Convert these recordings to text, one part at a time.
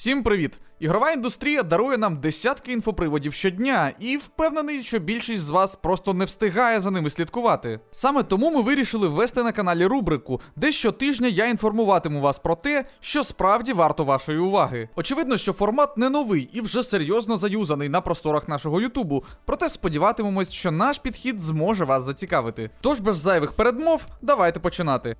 Всім привіт! Ігрова індустрія дарує нам десятки інфоприводів щодня, і впевнений, що більшість з вас просто не встигає за ними слідкувати. Саме тому ми вирішили ввести на каналі рубрику, де щотижня я інформуватиму вас про те, що справді варто вашої уваги. Очевидно, що формат не новий і вже серйозно заюзаний на просторах нашого Ютубу, проте сподіватимемось, що наш підхід зможе вас зацікавити. Тож без зайвих передмов, давайте починати.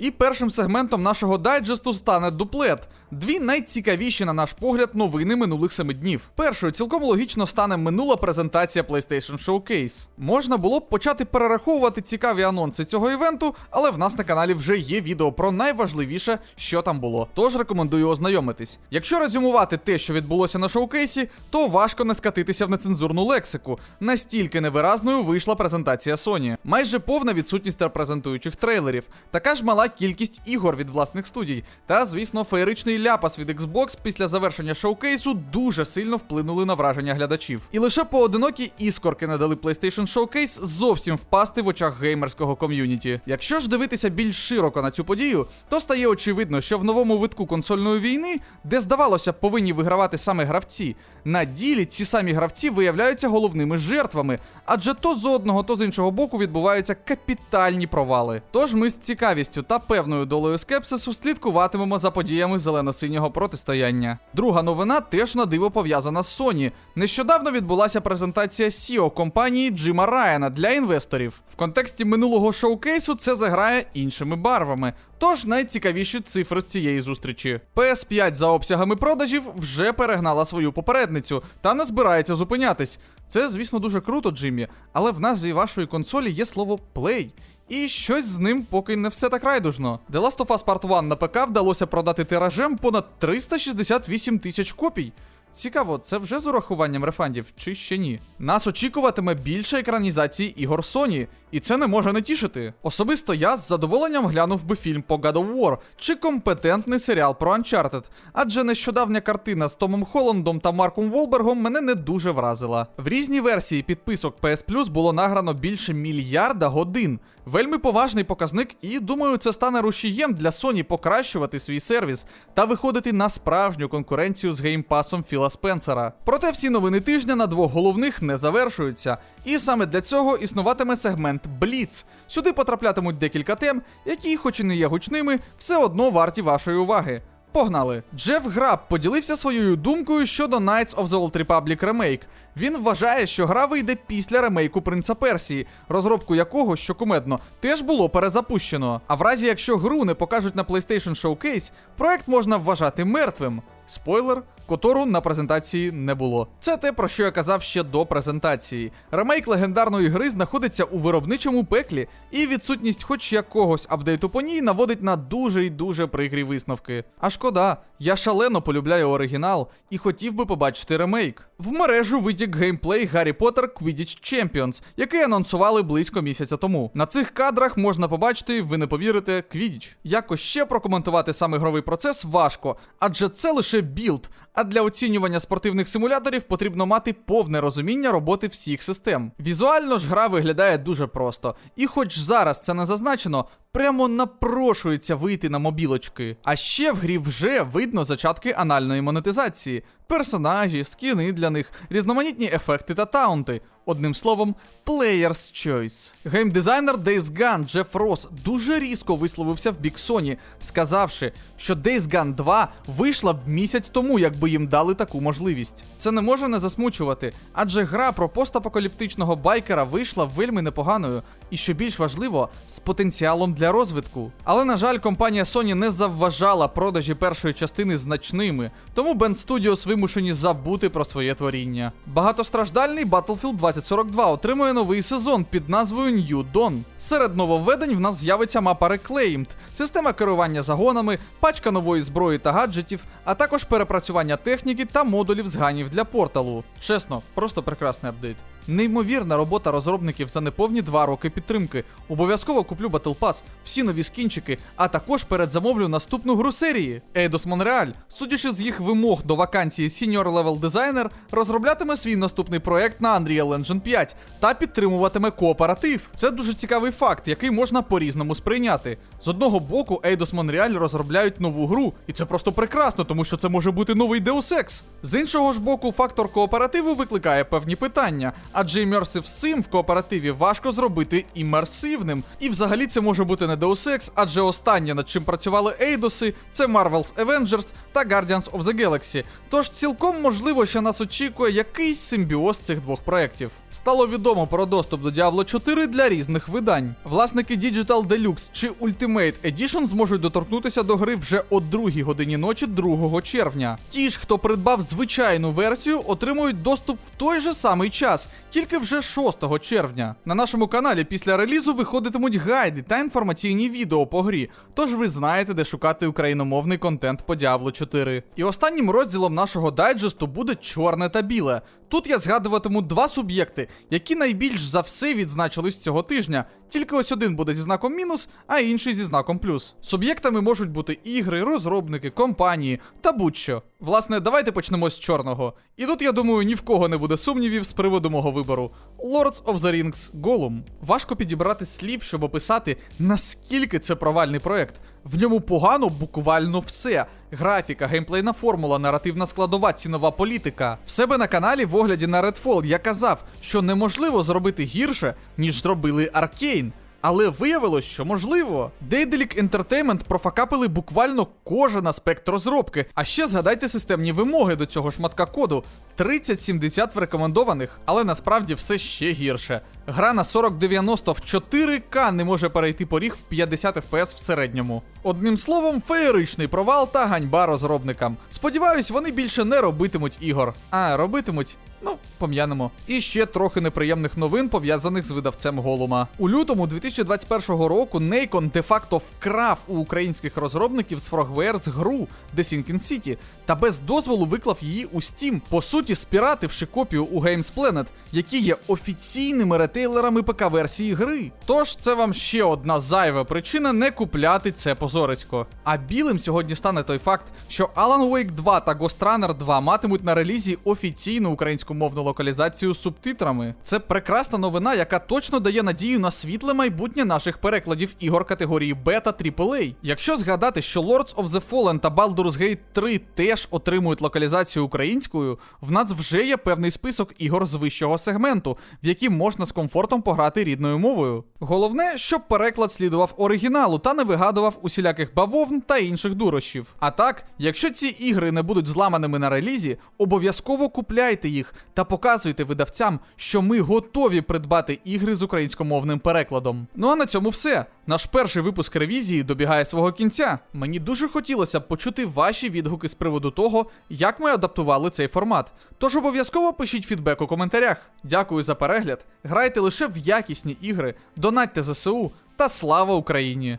І першим сегментом нашого дайджесту стане дуплет. Дві найцікавіші, на наш погляд, новини минулих семи днів. Першою цілком логічно стане минула презентація PlayStation Showcase. Можна було б почати перераховувати цікаві анонси цього івенту, але в нас на каналі вже є відео про найважливіше, що там було. Тож рекомендую ознайомитись. Якщо резюмувати те, що відбулося на шоукейсі, то важко не скатитися в нецензурну лексику. Настільки невиразною вийшла презентація Sony. Майже повна відсутність репрезентуючих трейлерів, така ж мала кількість ігор від власних студій. Та, звісно, феєричний ляпас від Xbox після завершення шоукейсу дуже сильно вплинули на враження глядачів. І лише поодинокі іскорки не дали PlayStation Showcase зовсім впасти в очах геймерського ком'юніті. Якщо ж дивитися більш широко на цю подію, то стає очевидно, що в новому витку консольної війни, де здавалося повинні вигравати саме гравці, на ділі ці самі гравці виявляються головними жертвами, адже то з одного, то з іншого боку відбуваються капітальні провали. Тож ми з цікавістю та певною долею скепсису слідкуватимемо за подіями зелено-синього протистояння. Друга новина теж на диво пов'язана з Sony. Нещодавно відбулася презентація CEO компанії Джима Райана для інвесторів. В контексті минулого шоукейсу це заграє іншими барвами. Тож найцікавіші цифри з цієї зустрічі. PS5 за обсягами продажів вже перегнала свою попередницю та не збирається зупинятись. Це, звісно, дуже круто, Джиммі, але в назві вашої консолі є слово Play. І щось з ним поки не все так райдужно. The Last of Us Part 1 на ПК вдалося продати тиражем понад 368 тисяч копій. Цікаво, це вже з урахуванням рефандів, чи ще ні? Нас очікуватиме більше екранізації ігор Sony, і це не може не тішити. Особисто я з задоволенням глянув би фільм по God of War чи компетентний серіал про Uncharted, адже нещодавня картина з Томом Холландом та Марком Волбергом мене не дуже вразила. В різній версії підписок PS Plus було награно більше мільярда годин. Вельми поважний показник, і думаю, це стане рушієм для Sony покращувати свій сервіс та виходити на справжню конкуренцію з геймпасом Філа Спенсера. Проте всі новини тижня на двох головних не завершуються. І саме для цього існуватиме сегмент Бліц. Сюди потраплятимуть декілька тем, які, хоч і не є гучними, все одно варті вашої уваги. Погнали! Джеф Граб поділився своєю думкою щодо Knights of the Old Republic Remake. Він вважає, що гра вийде після ремейку Принца Персії, розробку якого, що кумедно, теж було перезапущено. А в разі, якщо гру не покажуть на PlayStation Showcase, проект можна вважати мертвим. Спойлер, котору на презентації не було. Це те, про що я казав ще до презентації. Ремейк легендарної гри знаходиться у виробничому пеклі, і відсутність хоч якогось апдейту по ній наводить на дуже й дуже прикрі висновки. А шкода, я шалено полюбляю оригінал і хотів би побачити ремейк. В мережу витік геймплей Гаррі Поттер Quidditch Champions, який анонсували близько місяця тому. На цих кадрах можна побачити, ви не повірите, Quidditch. Якось ще прокоментувати сам ігровий процес важко, адже це лише білд. А для оцінювання спортивних симуляторів потрібно мати повне розуміння роботи всіх систем. Візуально ж гра виглядає дуже просто, і хоч зараз це не зазначено, прямо напрошується вийти на мобілочки. А ще в грі вже видно зачатки анальної монетизації, персонажі, скіни для них, різноманітні ефекти та таунти. Одним словом, Player's Choice. Геймдизайнер Days Gone Джеф Росс дуже різко висловився в бік Sony, сказавши, що Days Gone 2 вийшла б місяць тому, якби їм дали таку можливість. Це не може не засмучувати, адже гра про постапокаліптичного байкера вийшла вельми непоганою, і що більш важливо, з потенціалом для розвитку. Але на жаль, компанія Sony не завважала продажі першої частини значними, тому Band Studios вимушені забути про своє творіння. Багатостраждальний Battlefield 2042 отримує новий сезон під назвою New Dawn. Серед нововведень в нас з'явиться мапа Reclaimed, система керування загонами, пачка нової зброї та гаджетів, а також перепрацювання техніки та модулів зганів для порталу. Чесно, просто прекрасний апдейт. Неймовірна робота розробників за неповні два роки підтримки. Обов'язково куплю Battle Pass, всі нові скінчики, а також передзамовлю наступну гру серії. Eidos Montreal, судячи з їх вимог до вакансії Senior Level Designer, розроблятиме свій наступний проект на Unreal Engine 5 та підтримуватиме кооператив. Це дуже цікавий факт, який можна по-різному сприйняти. З одного боку, Eidos Montreal розробляють нову гру, і це просто прекрасно, тому що це може бути новий Deus Ex. З іншого ж боку, фактор кооперативу викликає певні питання, адже Immersive Sim в кооперативі важко зробити імерсивним. І взагалі це може бути не Deus Ex, адже останнє, над чим працювали Ейдоси, це Marvel's Avengers та Guardians of the Galaxy. Тож цілком можливо, що нас очікує якийсь симбіоз цих двох проєктів. Стало відомо про доступ до Diablo 4 для різних видань. Власники Digital Deluxe чи Ultimate Edition зможуть доторкнутися до гри вже о 2 годині ночі 2 червня. Ті ж, хто придбав звичайну версію, отримують доступ в той же самий час, тільки вже 6 червня. На нашому каналі після релізу виходитимуть гайди та інформаційні відео по грі, тож ви знаєте, де шукати україномовний контент по Diablo 4. І останнім розділом нашого дайджесту буде чорне та біле. Тут я згадуватиму два суб'єкти, які найбільш за все відзначились цього тижня. Тільки ось один буде зі знаком мінус, а інший зі знаком плюс. Суб'єктами можуть бути ігри, розробники, компанії та будь-що. Власне, давайте почнемо з чорного. І тут, я думаю, ні в кого не буде сумнівів з приводу мого вибору. Lords of the Rings Gollum. Важко підібрати слів, щоб описати, наскільки це провальний проект. В ньому погано буквально все: графіка, геймплейна формула, наративна складова, цінова політика. В себе на каналі в огляді на Redfall я казав, що неможливо зробити гірше, ніж зробили Arkane. Але виявилось, що можливо. Daedalic Entertainment профакапили буквально кожен аспект розробки. А ще згадайте системні вимоги до цього шматка коду. 3070 в рекомендованих, але насправді все ще гірше. Гра на 4090 в 4К не може перейти поріг в 50 FPS в середньому. Одним словом, феєричний провал та ганьба розробникам. Сподіваюсь, вони більше не робитимуть ігор. А робитимуть. Ну, пом'янемо. І ще трохи неприємних новин пов'язаних з видавцем Голума. У лютому 2021 року Нейкон де-факто вкрав у українських розробників з Frogwares гру The Sinking City та без дозволу виклав її у Steam, по суті, спіративши копію у Games Planet, які є офіційними ретейлерами ПК-версії гри. Тож це вам ще одна зайва причина не купляти це позорисько. А білим сьогодні стане той факт, що Alan Wake 2 та Ghost Runner 2 матимуть на релізі офіційну українськомовну локалізацію субтитрами. Це прекрасна новина, яка точно дає надію на світле майбутнє наших перекладів ігор категорії Б та AAA. Якщо згадати, що Lords of the Fallen та Baldur's Gate 3 теж отримують локалізацію українською, в нас вже є певний список ігор з вищого сегменту, в які можна з комфортом пограти рідною мовою. Головне, щоб переклад слідував оригіналу та не вигадував усіляких бавовн та інших дурощів. А так, якщо ці ігри не будуть зламаними на релізі, обов'язково купляйте їх та показуйте видавцям, що ми готові придбати ігри з українськомовним перекладом. Ну а на цьому все. Наш перший випуск ревізії добігає свого кінця. Мені дуже хотілося б почути ваші відгуки з приводу того, як ми адаптували цей формат. Тож обов'язково пишіть фідбек у коментарях. Дякую за перегляд. Грайте лише в якісні ігри, донатьте ЗСУ та слава Україні!